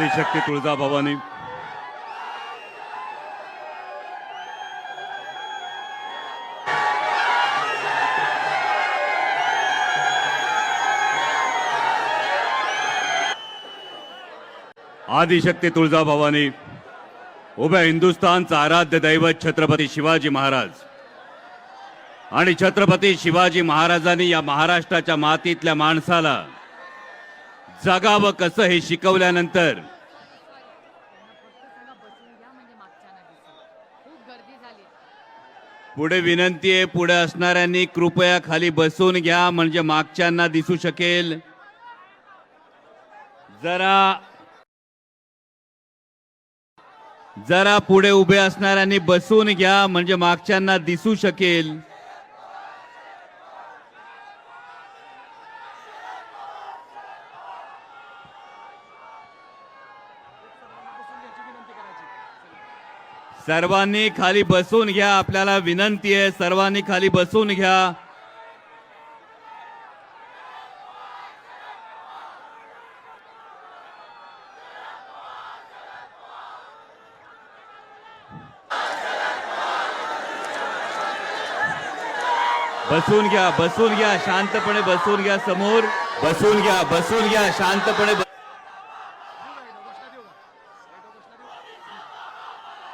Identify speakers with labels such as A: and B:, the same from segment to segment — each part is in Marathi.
A: आदिशक्ती तुळजाभवानी. आदिशक्ती तुळजाभवानी उभ्या हिंदुस्थानचा आराध्य दैवत छत्रपती शिवाजी महाराज. आणि छत्रपती शिवाजी महाराजांनी या महाराष्ट्राच्या मातीतल्या माणसाला जगावं कसं हे शिकवल्यानंतर? पुढे विनंती आहे पुढे असणाऱ्यांनी कृपया खाली बसून घ्या म्हणजे मागच्यांना दिसू शकेल. जरा जरा पुढे उभे असणाऱ्यांनी बसून घ्या म्हणजे मागच्यांना दिसू शकेल. सर्वांनी खाली बसून घ्या. आपल्याला विनंती आहे सर्वांनी खाली बसून घ्या. बसून घ्या बसून घ्या शांतपणे बसून घ्या समोर. बसून घ्या बसून घ्या शांतपणे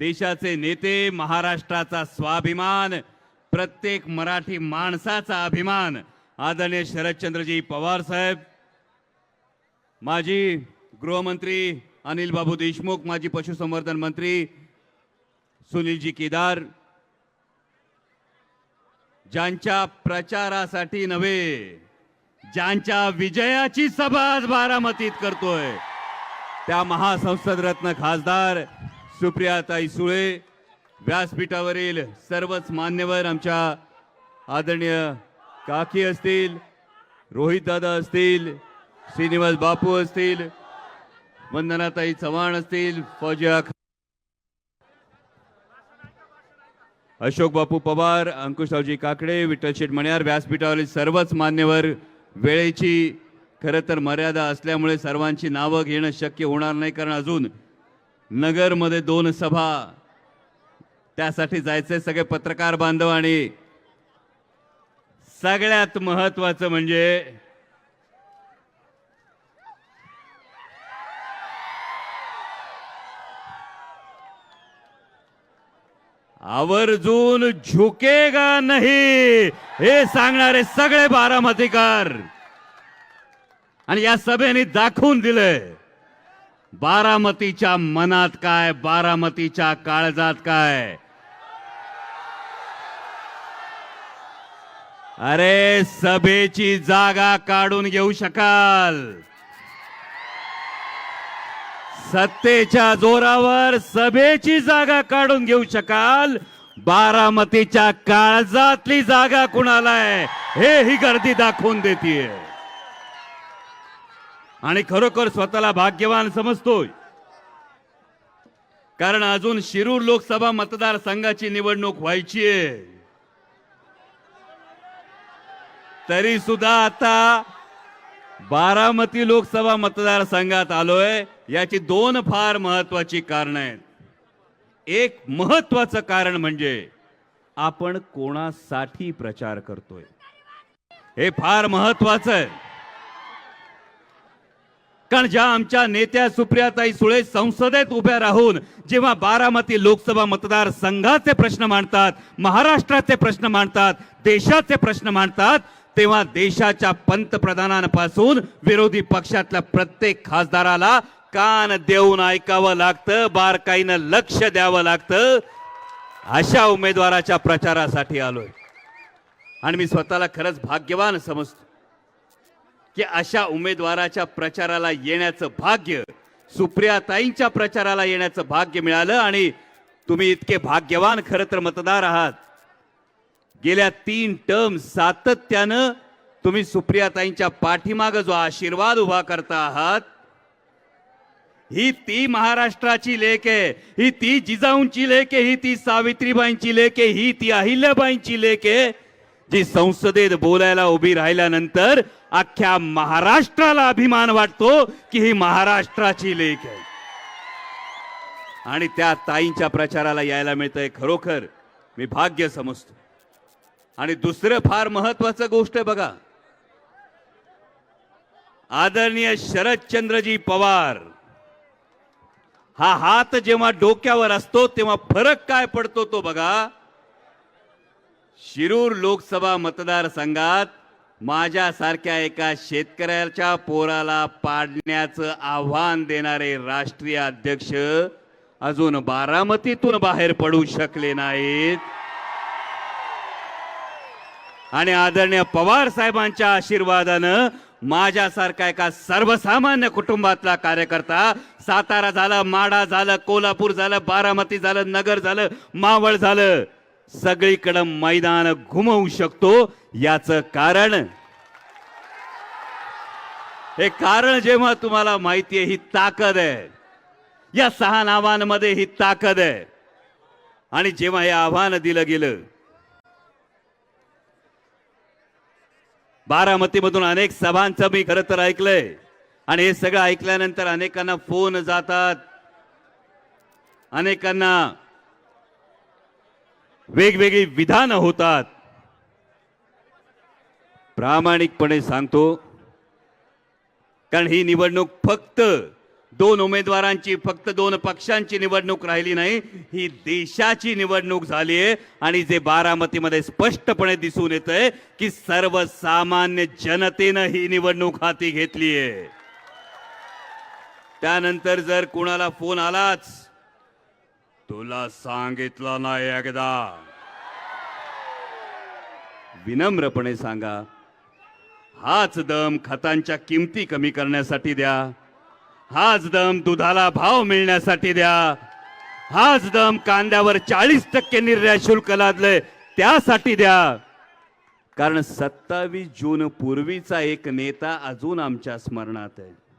A: देशाचे नेते महाराष्ट्राचा स्वाभिमान प्रत्येक मराठी माणसाचा अभिमान. आदरणीय शरदचंद्रजी पवार साहेब माजी गृहमंत्री अनिल बाबू देशमुख माजी पशुसंवर्धन मंत्री सुनीलजी केदार ज्यांच्या प्रचारासाठी नव्हे ज्यांच्या विजयाची सभा आज बारामतीत करतोय. त्या महासंसद रत्न खासदार सुप्रियाताई सुळे व्यासपीठावरील सर्वच मान्यवर आमच्या आदरणीय काकी असतील रोहित दादा असतील श्रीनिवास बापू असतील वंदनाताई चव्हाण असतील फौजिया अशोक बापू पवार अंकुशरावजी काकडे विठ्ठल शेठ मण्यार व्यासपीठावरील सर्वच मान्यवर वेळेची खरं तर मर्यादा असल्यामुळे सर्वांची नावं घेणं शक्य होणार नाही कारण अजून नगरमध्ये दोन सभा. त्यासाठी जायचे सगळे पत्रकार बांधव आणि सगळ्यात महत्वाचं म्हणजे आवर्जून झुकेगा नाही हे सांगणारे सगळे बारामतीकार. आणि या सभेने दाखवून दिलंय. बारामतीच्या मनात काय बारामतीच्या काळजात काय? अरे सभेची जागा काढून घेऊ शकाल. सत्तेच्या जोरावर सभेची जागा काढून घेऊ शकाल. बारामतीच्या काळजातली जागा कुणाला आहे? हे ही गर्दी दाखवून देतीये. आणि खरोखर स्वतःला भाग्यवान समजतोय. कारण अजून शिरूर लोकसभा मतदारसंघाची निवडणूक व्हायची आहे. तरी सुद्धा आता बारामती लोकसभा मतदारसंघात आलोय याची दोन फार महत्वाची कारण आहेत. एक महत्वाचं कारण म्हणजे आपण कोणासाठी प्रचार करतोय. हे फार महत्वाचं आहे. कारण ज्या आमच्या नेत्या सुप्रियाताई सुळे संसदेत उभ्या राहून जेव्हा बारामती लोकसभा मतदारसंघाचे प्रश्न मांडतात महाराष्ट्राचे प्रश्न मांडतात देशाचे प्रश्न मांडतात तेव्हा देशाच्या पंतप्रधानांपासून विरोधी पक्षातल्या प्रत्येक खासदाराला कान देऊन ऐकावं लागतं बारकाईनं लक्ष द्यावं लागतं. अशा उमेदवाराच्या प्रचारासाठी आलोय. आणि मी स्वतःला खरंच भाग्यवान समजतो. की अशा उमेदवाराच्या प्रचाराला येण्याचं भाग्य सुप्रियाताईंच्या प्रचाराला येण्याचं भाग्य मिळालं आणि तुम्ही इतके भाग्यवान खरं तर मतदार आहात. गेल्या तीन टर्म सातत्यानं तुम्ही सुप्रियाताईंच्या पाठीमाग जो आशीर्वाद उभा करता आहात ही ती महाराष्ट्राची लेख आहे ही ती जिजाऊंची लेख आहे ही ती सावित्रीबाईंची लेख आहे ही ती अहिल्याबाईंची लेख आहे जी संसदेत बोलायला उभी राहिल्यानंतर अख्ख्या महाराष्ट्राला अभिमान वाटतो की ही महाराष्ट्राची लेख आहे. आणि त्या ताईंच्या प्रचाराला यायला मिळतंय खरोखर मी भाग्य समजतो. आणि दुसरं फार महत्वाचं गोष्ट आहे बघा. आदरणीय शरदचंद्रजी पवार हा हात जेव्हा डोक्यावर असतो तेव्हा फरक काय पडतो तो बघा. शिरूर लोकसभा मतदारसंघात माझ्यासारख्या एका शेतकऱ्याच्या पोराला पाडण्याचं आव्हान देणारे राष्ट्रीय अध्यक्ष अजून बारामतीतून बाहेर पडू शकले नाहीत. आणि आदरणीय पवार साहेबांच्या आशीर्वादानं माझ्यासारखा एका सर्वसामान्य कुटुंबातला कार्यकर्ता सातारा झालं माडा झालं कोल्हापूर झालं बारामती झालं नगर झालं मावळ झालं. सगळीकडं मैदान घुमवू शकतो याचं कारण? हे कारण जेव्हा तुम्हाला माहिती आहे ही ताकद आहे. या सहा नावांमध्ये ही ताकद आहे. आणि जेव्हा हे आव्हान दिलं गेलं बारामतीमधून अनेक सभांचं मी खरं तर ऐकलंय. आणि हे सगळं ऐकल्यानंतर अनेकांना फोन जातात. अनेकांना वेगवेगळी विधानं होतात. प्रामाणिकपणे सांगतो कारण ही निवडणूक फक्त दोन उमेदवारांची फक्त दोन पक्षांची निवडणूक राहिली नाही ही देशाची निवडणूक झाली आहे. आणि जे बारामतीमध्ये स्पष्टपणे दिसून येत आहे की सर्वसामान्य जनतेनं ही निवडणूक हाती घेतली आहे. त्यानंतर जर कुणाला फोन आलाच तुला सांगितलं नाही एकदा. विनम्रपणे सांगा हाच दम खतांच्या किमती कमी करण्यासाठी द्या. हाच दम दुधाला भाव मिळण्यासाठी द्या. हाच दम कांद्यावर चाळीस टक्के निर्यात शुल्क लादले त्यासाठी द्या. कारण सत्तावीस जून पूर्वीचा एक नेता अजून आमच्या स्मरणात आहे.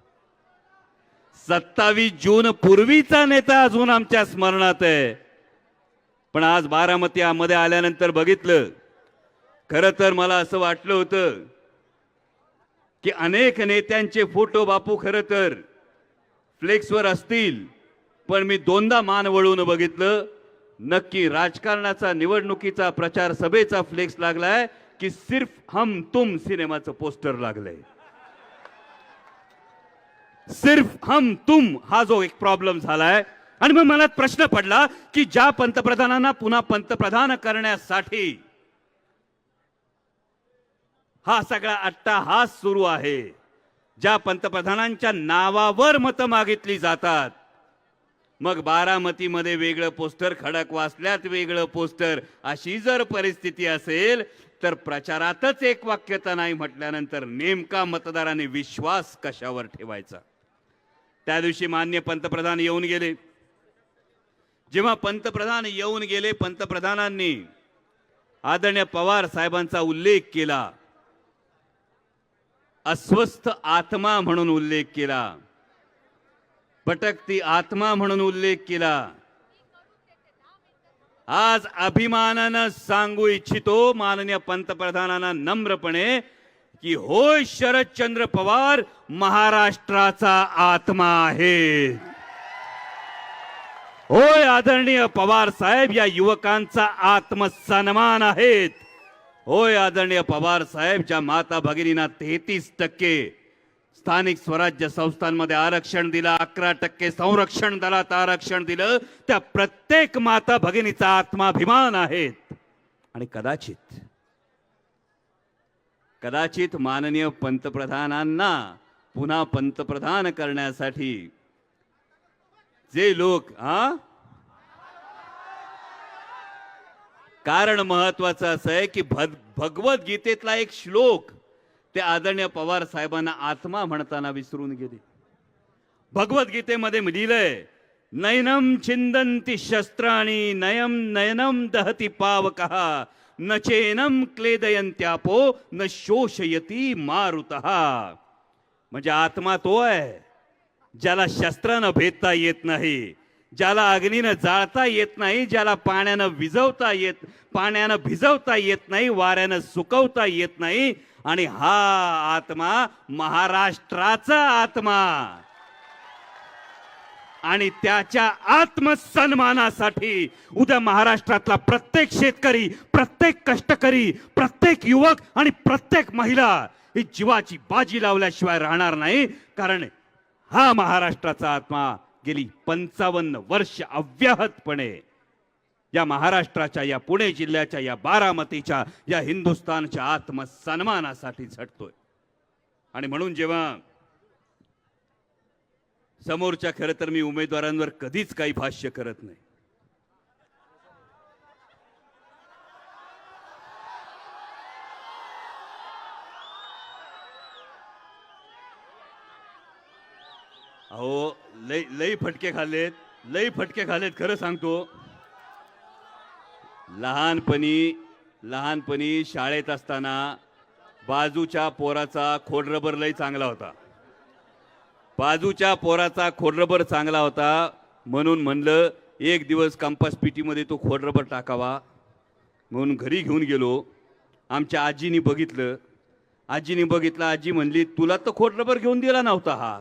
A: सत्तावीस जून पूर्वीचा नेता अजून आमच्या स्मरणात आहे. पण आज बारामतीमध्ये आल्यानंतर बघितलं खरं तर मला असं वाटलं होतं की अनेक नेत्यांचे फोटो बापू खरं तर फ्लेक्सवर असतील पण मी दोनदा मान वळून बघितलं नक्की राजकारणाचा निवडणुकीचा प्रचार सभेचा फ्लेक्स लागलाय की सिर्फ हम तुम सिनेमाचं पोस्टर लागलंय. सिर्फ हम तुम हा जो एक प्रॉब्लेम झालाय. आणि मग मनात प्रश्न पडला की ज्या पंतप्रधानांना पुन्हा पंतप्रधान करण्यासाठी हा सगळा अट्टाहास सुरू आहे ज्या पंतप्रधानांच्या नावावर मतं मागितली जातात. मग बारामतीमध्ये वेगळं पोस्टर खडक वाचल्यात वेगळं पोस्टर. अशी जर परिस्थिती असेल तर प्रचारातच एक वाक्यता नाही म्हटल्यानंतर नेमका मतदाराने विश्वास कशावर ठेवायचा? त्या दिवशी मान्य पंतप्रधान येऊन गेले. जेव्हा पंतप्रधान येऊन गेले पंतप्रधानांनी आदरणीय पवार साहेबांचा उल्लेख केला. अस्वस्थ आत्मा म्हणून उल्लेख केला. पटकती आत्मा म्हणून उल्लेख केला. आज अभिमानानं सांगू इच्छितो माननीय पंतप्रधानांना नम्रपणे की होय शरदचंद्र पवार महाराष्ट्राचा आत्मा आहे. होय आदरणीय पवार साहेब या युवकांचा आत्मसन्मान आहेत. होय आदरणीय पवार साहेब ज्या माता भगिनींना तेहतीस टक्के स्थानिक स्वराज्य संस्थांमध्ये आरक्षण दिलं अकरा टक्के संरक्षण दलात आरक्षण दिलं त्या प्रत्येक माता भगिनीचा आत्माभिमान आहेत. आणि कदाचित कदाचित माननीय पंतप्रधानांना पुन्हा पंतप्रधान करण्यासाठी जे लोक हा? कारण महत्वाचं असं आहे की भग भगवद्गीतेतला एक श्लोक ते आदरणीय पवार साहेबांना आत्मा म्हणताना विसरून गेले. भगवद्गीतेमध्ये लिहिलंय नयनम छिंदंती शस्त्राणी नयम नयनम दहती पावक न चेनम क्लेदयंत्यापो न शोषयती मारुत. म्हणजे आत्मा तो आहे ज्याला शस्त्रानं भेदता येत नाही ज्याला अग्नीनं जाळता येत नाही ज्याला पाण्यानं विजवता येत पाण्यानं भिजवता येत नाही वाऱ्यानं सुकवता येत नाही आणि हा आत्मा महाराष्ट्राचा आत्मा. आणि त्याच्या आत्मसन्मानासाठी उद्या महाराष्ट्रातला प्रत्येक शेतकरी प्रत्येक कष्टकरी प्रत्येक युवक आणि प्रत्येक महिला ही जीवाची बाजी लावल्याशिवाय राहणार नाही कारण हा महाराष्ट्राचा आत्मा गेली पंचावन्न वर्ष अव्याहतपणे या महाराष्ट्राच्या या पुणे जिल्ह्याच्या या बारामतीच्या या हिंदुस्थानच्या आत्मसन्मानासाठी झटतोय. आणि म्हणून जेव्हा समोरच्या खरं तर मी उमेदवारांवर कधीच काही भाष्य करत नाही. अहो लई लई फटके खाल्लेत लई फटके खाल्लेत खरं सांगतो. लहानपणी लहानपणी शाळेत असताना बाजूच्या पोराचा खोडरबर लई चांगला होता. बाजूच्या पोराचा खोडरबर चांगला होता म्हणून म्हणलं एक दिवस कंपास पिटीमध्ये तो खोडरबर टाकावा. म्हणून घरी घेऊन गेलो. आमच्या आजीनी बघितलं. आजीने बघितलं आजी म्हणली तुला तर खोडरबर घेऊन दिला नव्हता हा.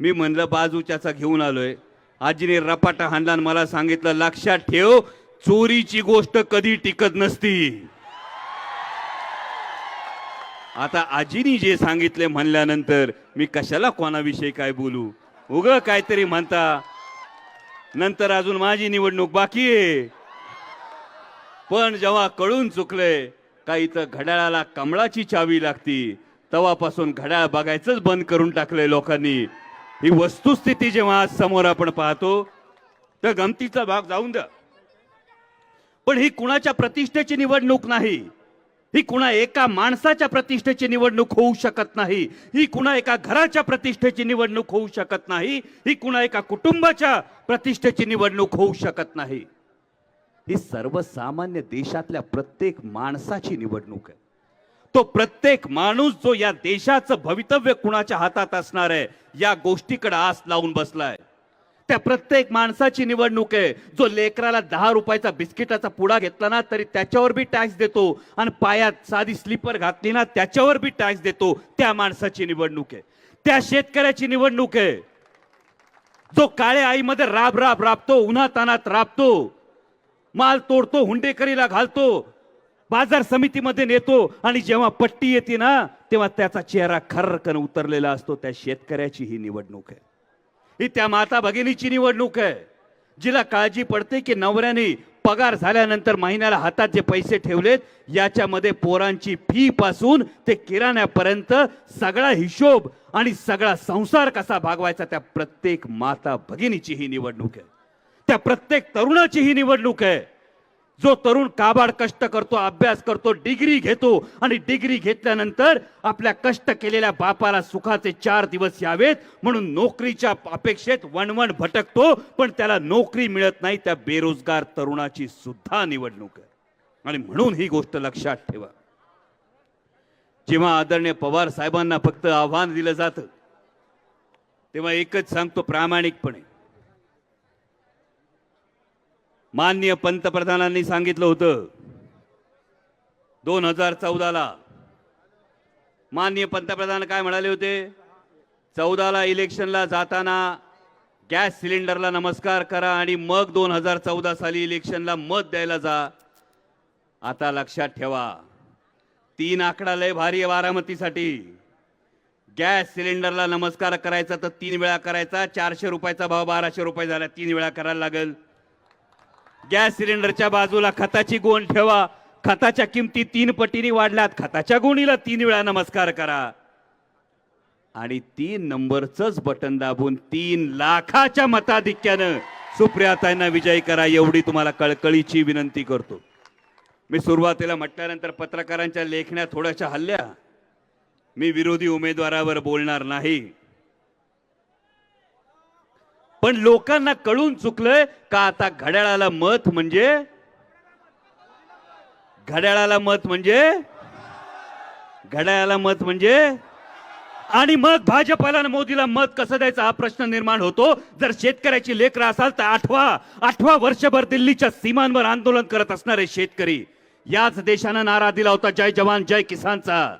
A: मी म्हणलं बाजूच्याचा घेऊन आलोय. आजीने रपाटा हाणला आणि मला सांगितलं लक्षात ठेव चोरीची गोष्ट कधी टिकत नसती. आता आजीनी जे सांगितले म्हणल्यानंतर मी कशाला कोणाविषयी काय बोलू? उग काहीतरी म्हणता. नंतर अजून माझी निवडणूक बाकी आहे. पण जेव्हा कळून चुकले का इथं घड्याळाला कमळाची चावी लागती. तेव्हापासून घड्याळ बघायचंच बंद करून टाकलंय लोकांनी. ही वस्तुस्थिती जेव्हा आज समोर आपण पाहतो तर गमतीचा भाग जाऊन द्या. पण ही कुणाच्या प्रतिष्ठेची निवडणूक नाही. ही कुणा एका माणसाच्या प्रतिष्ठेची निवडणूक होऊ शकत नाही. ही कुणा एका घराच्या प्रतिष्ठेची निवडणूक होऊ शकत नाही. ही कुणा एका कुटुंबाच्या प्रतिष्ठेची निवडणूक होऊ शकत नाही. ही सर्वसामान्य देशातल्या प्रत्येक माणसाची निवडणूक आहे. तो प्रत्येक माणूस जो या देशाचं भवितव्य कुणाच्या हातात असणार आहे या गोष्टीकडे आस लावून बसलाय. त्या प्रत्येक माणसाची निवडणूक आहे. जो लेकराला दहा रुपयाचा बिस्किटाचा पुडा घेतला ना तरी त्याच्यावर बी टॅक्स देतो. आणि पायात साधी स्लीपर घातली ना त्याच्यावर बी टॅक्स देतो. त्या माणसाची निवडणूक आहे. त्या शेतकऱ्याची निवडणूक आहे. जो काळ्या आईमध्ये राब राब राबतो उन्हातानात राबतो माल तोडतो हुंडेकरीला घालतो बाजार समितीमध्ये नेतो आणि जेव्हा पट्टी येते ना तेव्हा त्याचा चेहरा खर्रकन उतरलेला असतो. त्या शेतकऱ्याची ही निवडणूक आहे. ही त्या माता भगिनीची निवडणूक आहे. जिला काळजी पडते की नवऱ्याने पगार झाल्यानंतर महिन्याला हातात जे पैसे ठेवलेत याच्यामध्ये पोरांची फी पासून ते किराण्यापर्यंत सगळा हिशोब आणि सगळा संसार कसा भागवायचा त्या प्रत्येक माता भगिनीची ही निवडणूक आहे. त्या प्रत्येक तरुणाची ही निवडणूक आहे. जो तरुण काबाड कष्ट करतो अभ्यास करतो डिग्री घेतो आणि डिग्री घेतल्यानंतर आपल्या कष्ट केलेल्या बापाला सुखाचे चार दिवस यावेत म्हणून नोकरीच्या अपेक्षेत वणवण भटकतो पण त्याला नोकरी मिळत नाही त्या बेरोजगार तरुणाची सुद्धा निवडणूक आहे. आणि म्हणून ही गोष्ट लक्षात ठेवा. जेव्हा आदरणीय पवार साहेबांना फक्त आव्हान दिलं जातं तेव्हा एकच सांगतो प्रामाणिकपणे. माननीय पंतप्रधानांनी सांगितलं होतं. दोन हजार चौदाला माननीय पंतप्रधान काय म्हणाले होते? चौदाला इलेक्शनला जाताना गॅस सिलेंडरला नमस्कार करा आणि मग दोन हजार चौदा साली इलेक्शनला मत द्यायला जा. आता लक्षात ठेवा. तीन आकडा लय भारी आहे बारामतीसाठी. गॅस सिलेंडरला नमस्कार करायचा तर तीन वेळा करायचा. चारशे रुपयाचा भाव बाराशे रुपये झाला. तीन वेळा करायला लागेल. गॅस सिलेंडरच्या बाजूला खताची गोण ठेवा. खताच्या किमती तीन पटीने वाढल्यात. खताच्या गोणीला तीन वेळा नमस्कार करा. आणि तीन नंबरचंच बटन दाबून तीन लाखाच्या मताधिक्यानं सुप्रियाताईंना विजयी करा एवढी तुम्हाला कळकळीची विनंती करतो. मी सुरुवातीला म्हटल्यानंतर पत्रकारांच्या लेखण्या थोड्याशा हल्ल्या. मी विरोधी उमेदवारावर बोलणार नाही. पण लोकांना कळून चुकलंय का आता घड्याळाला मत म्हणजे? घड्याळाला मत म्हणजे? घड्याळाला मत म्हणजे? आणि मग भाजपला आणि मोदीला मत कसं द्यायचं? हा प्रश्न निर्माण होतो. जर शेतकऱ्याची लेकर असाल तर आठवा आठवा वर्षभर दिल्लीच्या सीमांवर आंदोलन करत असणारे शेतकरी. याच देशानं नारा दिला होता जय जवान जय किसानचा.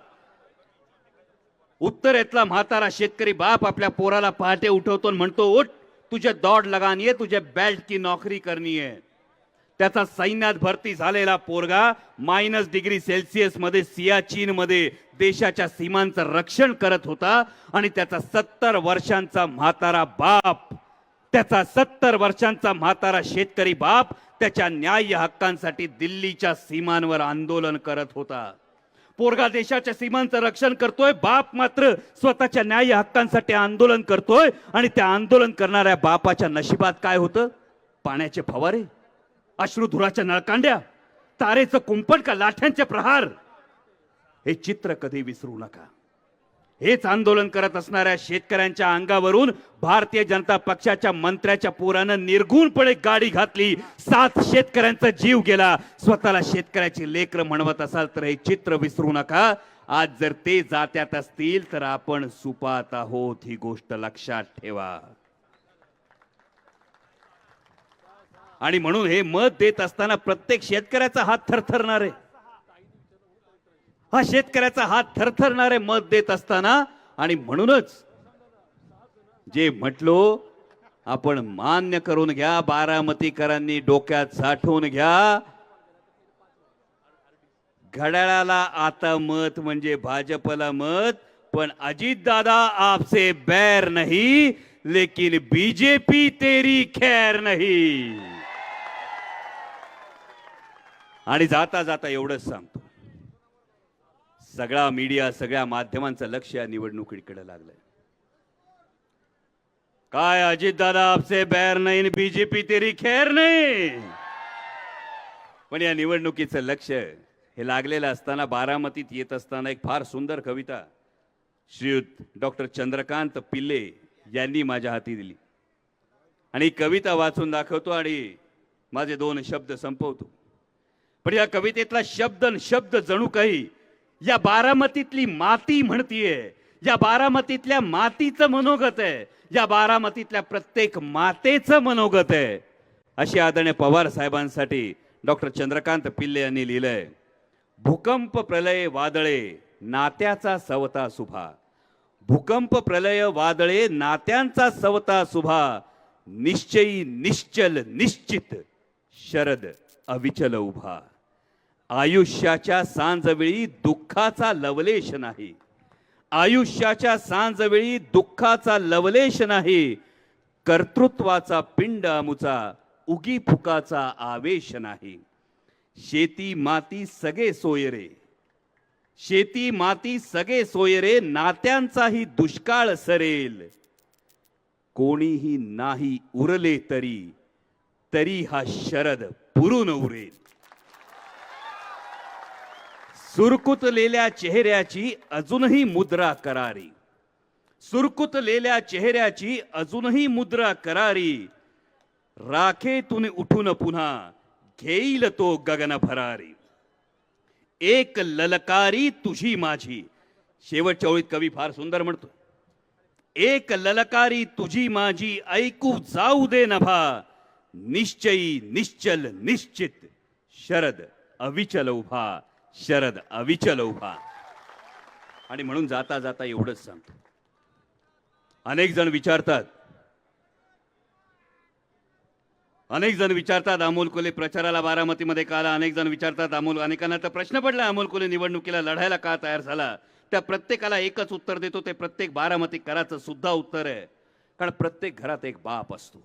A: उत्तरेतला म्हातारा शेतकरी बाप आपल्या पोराला पहाटे उठवतो म्हणतो उठ तुझे दौड लगानी आहे तुझे बेल्ट की नोकरी करनी आहे. त्याचा सैन्यात भरती झालेला पोरगा मायनस डिग्री सेल्सिअसमध्ये सियाचीन मध्ये देशाच्या सीमांचं रक्षण करत होता आणि त्याचा सत्तर वर्षांचा म्हातारा बाप त्याचा सत्तर वर्षांचा म्हातारा शेतकरी बाप त्याच्या न्याय्य हक्कांसाठी दिल्लीच्या सीमांवर आंदोलन करत होता. पोरगा देशाच्या सीमांचं रक्षण करतोय बाप मात्र स्वतःच्या न्याय हक्कांसाठी आंदोलन करतोय आणि त्या आंदोलन करणाऱ्या बापाच्या नशिबात काय होतं? पाण्याचे फवारे अश्रुधुराच्या नळकांड्या तारेचं कुंपण का लाठ्यांचे प्रहार? हे चित्र कधी विसरू नका. हेच आंदोलन करत असणाऱ्या शेतकऱ्यांच्या अंगावरून भारतीय जनता पक्षाच्या मंत्र्याच्या पोरानं निर्घुणपणे गाडी घातली. सात शेतकऱ्यांचा जीव गेला. स्वतःला शेतकऱ्याची लेकर म्हणवत असाल तर हे चित्र विसरू नका. आज जर ते जात्यात असतील तर आपण सुपात आहोत. ही गोष्ट लक्षात ठेवा. आणि म्हणून हे मत देत असताना प्रत्येक शेतकऱ्याचा हात थरथरणार. आहे हा शेतकऱ्याचा हात थरथरणारे मत देत असताना आणि म्हणूनच जे म्हटलो आपण मान्य करून घ्या बारामतीकरांनी डोक्यात साठवून घ्या. घड्याळाला आता मत म्हणजे भाजपला मत पण अजित दादा आपसे बैर नाही लेकिन बीजेपी तेरी खैर नाही. आणि जाता जाता एवढंच सांगतो. सगळा मीडिया सगळ्या माध्यमांचं लक्ष या निवडणुकीकडे लागलंय. काय अजित दादा आपसे बैर नाही बीजेपी तेरी खेर नाही? पण या निवडणुकीचं लक्ष हे लागलेलं असताना बारामतीत येत असताना एक फार सुंदर कविता श्रीयुत डॉक्टर चंद्रकांत पिल्ले यांनी माझ्या हाती दिली. आणि कविता वाचून दाखवतो आणि माझे दोन शब्द संपवतो. पण या कवितेतला शब्द शब्द जणू काही या बारामतीतली माती म्हणतीये. या बारामतीतल्या मातीचं मनोगत आहे. या बारामतीतल्या प्रत्येक मातेचं मनोगत आहे. अशी आदरणीय पवार साहेबांसाठी डॉक्टर चंद्रकांत पिल्ले यांनी लिहिलंय भूकंप प्रलय वादळे नात्याचा सवता सुभा. भूकंप प्रलय वादळे नात्यांचा सवता सुभा. निश्चयी निश्चल निश्चित शरद अविचल उभा. आयुष्याच्या सांजवेळी दुःखाचा लवलेश नाही. आयुष्याच्या सांजवेळी दुःखाचा लवलेश नाही. कर्तृत्वाचा पिंड अमुचा उगी फुकाचा आवेश नाही. शेती माती सगळे सोयरे. शेती माती सगळे सोयरे नात्यांचाही दुष्काळ सरेल. कोणीही नाही उरले तरी तरी हा शरद पुरून उरेल. सुरकुतलेल्या चेहऱ्याची अजूनही मुद्रा करारी. सुरकुतलेल्या चेहऱ्याची अजूनही मुद्रा करारी. राखेतून उठून पुन्हा घेईल तो गगन भरारी एक ललकारी तुझी माझी. शेवटच्या ओळीत कवी फार सुंदर म्हणतो एक ललकारी तुझी माझी ऐकू जाऊ दे नभा. निश्चयी निश्चल निश्चित. शरद अविचल उभा. शरद अविचल उभा. आणि म्हणून जाता जाता एवढंच सांगतो. अनेक जण विचारतात अनेक जण विचारतात अमोल कोले प्रचाराला बारामतीमध्ये का आला? अनेक जण विचारतात अमोल अनेकांना तर प्रश्न पडला अमोल कोले निवडणुकीला लढायला का तयार झाला? त्या प्रत्येकाला एकच उत्तर देतो ते प्रत्येक बारामती कराचं सुद्धा उत्तर आहे. कारण प्रत्येक घरात एक बाप असतो.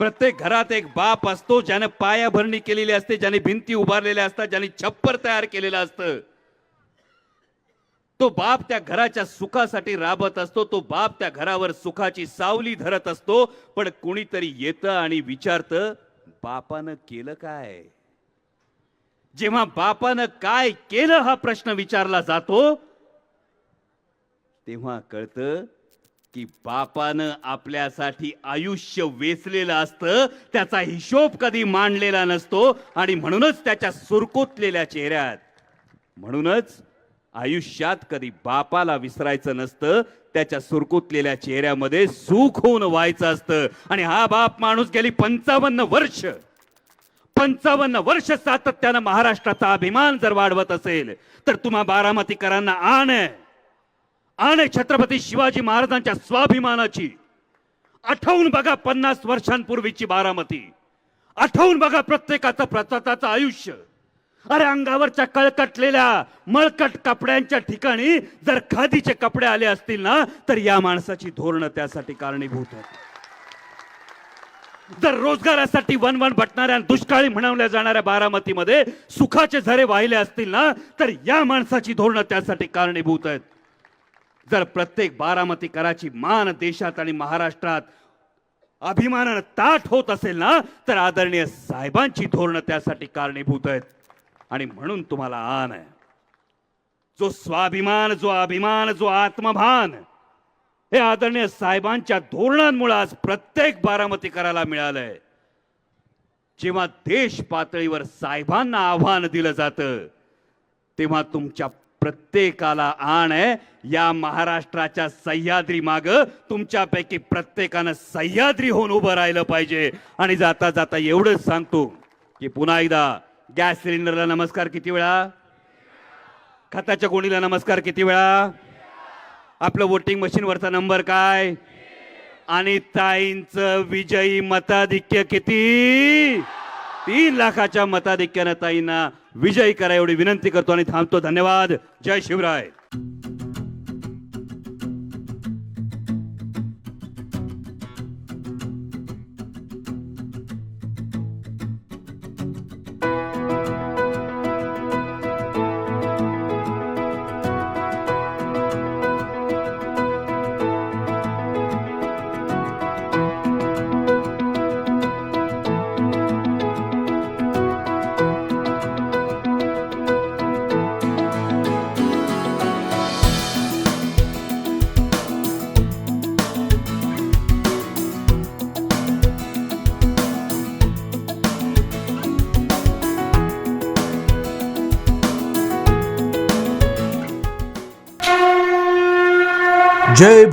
A: प्रत्येक घरात एक बाप असतो ज्याने पायाभरणी केलेली असते ज्याने भिंती उभारलेल्या असतात ज्याने छप्पर तयार केलेलं असतं. तो बाप त्या घराच्या सुखासाठी राबत असतो तो बाप त्या घरावर सुखाची सावली धरत असतो पण कुणीतरी येतं आणि विचारतं बापानं केलं काय? जेव्हा बापानं काय केलं हा प्रश्न विचारला जातो तेव्हा कळतं की बापानं आपल्यासाठी आयुष्य वेचलेलं असतं त्याचा हिशोब कधी मांडलेला नसतो आणि म्हणूनच त्याच्या सुरकुतलेल्या चेहऱ्यात. म्हणूनच आयुष्यात कधी बापाला विसरायचं नसतं त्याच्या सुरकुतलेल्या चेहऱ्यामध्ये सुख होऊन व्हायचं असतं. आणि हा बाप माणूस गेली पंचावन्न वर्ष. पंचावन्न वर्ष सातत्यानं महाराष्ट्राचा अभिमान जर वाढवत असेल तर तुम्हा बारामतीकरांना आण. आहे आणि छत्रपती शिवाजी महाराजांच्या स्वाभिमानाची. आठवून बघा पन्नास वर्षांपूर्वीची बारामती. आठवून बघा प्रत्येकाचं प्रत्येकाचं आयुष्य. अरे अंगावरच्या कळकटलेल्या मळकट कपड्यांच्या ठिकाणी जर खादीचे कपडे आले असतील ना तर या माणसाची धोरणं त्यासाठी कारणीभूत आहेत. जर रोजगारासाठी वन वन बटणाऱ्या दुष्काळी म्हणवल्या जाणाऱ्या बारामतीमध्ये सुखाचे झरे वाहिले असतील ना तर या माणसाची धोरणं त्यासाठी कारणीभूत आहेत. जर प्रत्येक बारामती कराची मान देशात आणि महाराष्ट्रात अभिमानानं ताट होत असेल ना तर आदरणीय साहेबांची धोरणं त्यासाठी कारणीभूत आहेत. आणि म्हणून तुम्हाला आन आहे. जो स्वाभिमान जो अभिमान जो आत्मभान हे आदरणीय साहेबांच्या धोरणांमुळे आज प्रत्येक बारामती कराला मिळालंय. जेव्हा देश पातळीवर साहेबांना आव्हान दिलं जातं तेव्हा तुमच्या प्रत्येकाला आण आहे. या महाराष्ट्राच्या सह्याद्री माग तुमच्यापैकी प्रत्येकानं सह्याद्री होऊन उभं राहिलं पाहिजे. आणि जाता जाता एवढंच सांगतो की पुन्हा एकदा गॅस सिलेंडरला नमस्कार किती वेळा? खताच्या कोणीला नमस्कार किती वेळा? आपलं वोटिंग मशीनवरचा नंबर काय? आणि ताईंचं विजयी मताधिक्य किती? तीन लाखाच्या मताधिक्यानं ताईंना विजयी करा एवढी विनंती करतो आणि थांबतो. धन्यवाद. जय शिवराय.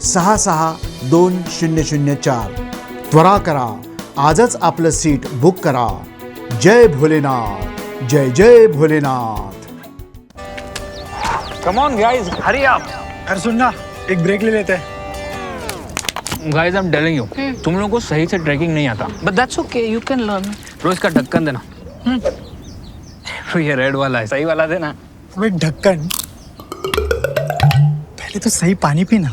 B: सहा सहा दोन शून्य शून्य चार. त्वरा करा. आजच आपलं सीट बुक करा. Jai Bholenath. Jai Jai Bholenath.
C: Come on guys hurry up
D: अरे सुन ना एक ब्रेक ले लेते. हैं
C: guys I am telling you तुम लोगों को सही से ट्रैकिंग नहीं आता.
E: But that's okay, you can learn.
C: रोज का ढक्कन देना. तो ये रेड वाला है. सही वाला देना.
D: अबे ढक्कन पहले तो सही पानी पीना.